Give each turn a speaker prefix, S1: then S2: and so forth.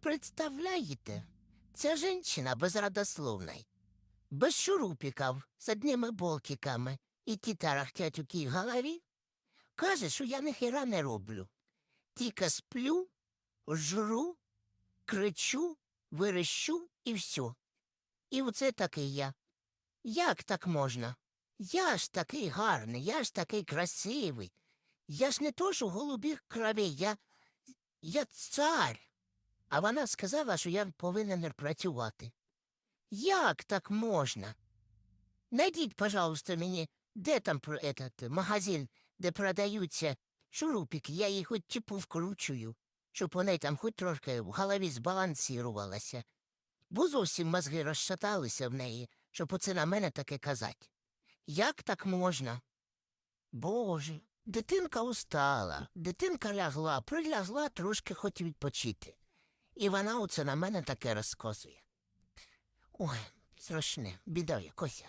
S1: представляєте? Ця жінчина безрадословна, без шурупіків, з одними болтиками, і ті тарахтять у тій голові, каже, що я ніхіра не роблю. Тільки сплю, жру, кричу, верещу і все. І оце такий я. Як так можна? Я ж такий гарний, я ж такий красивий. Я ж не то, що голубіх кровей, я, я цар. А вона сказала, що я повинен працювати. Як так можна? Найдіть, пожалуйста, мені, де там про этот магазин, де продаються шурупики, я їх хоч типу вкручую, щоб вони там хоч трошки в голові збалансірувалася. Бо зовсім мозги розшаталися в неї, щоб оце на мене таке казати. Як так можна? Боже, дитинка устала, дитинка лягла, прилягла трошки хоч відпочити. І вона оце на мене таке розказує. Ой, страшне, біда якося.